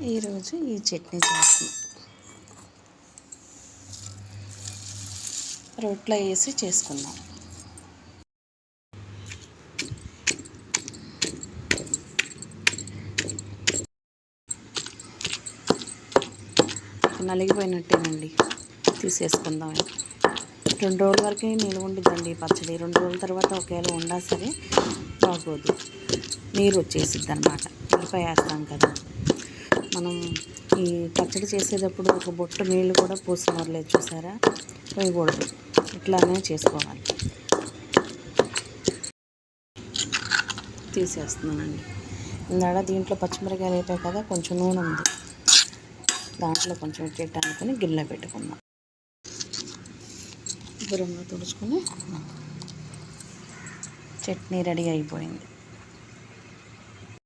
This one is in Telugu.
ఈరోజు ఈ చట్నీ చేస్తున్నాం రోట్లో వేసి చేసుకుందాం. నలిగిపోయినట్టేనండి. తీసేసుకుందాం. రెండు రోజుల వరకు నీళ్ళు ఉండిద్దండి పచ్చడి. రెండు రోజుల తర్వాత ఒకవేళ ఉండా సరే బాగోదు. నీరు వచ్చేసిద్ది అనమాట ఉల్లిపాయ వేస్తాం కదా. మనం ఈ పచ్చడి చేసేటప్పుడు ఒక బొట్టు నీళ్ళు కూడా పోసుకోవట్లేదు చూసారా? పోయకూడదు. ఇట్లానే చేసుకోవాలి. తీసేస్తున్నానండి. ఇందాడ దీంట్లో పచ్చిమిరకాయలు అయిపోయాయి కదా కొంచెం నూనె ఉంది. దాంట్లో కొంచెం చెట్టు అనుకుని గిన్నె పెట్టుకుందాం. దూరంగా తుడుచుకుని చట్నీ రెడీ అయిపోయింది.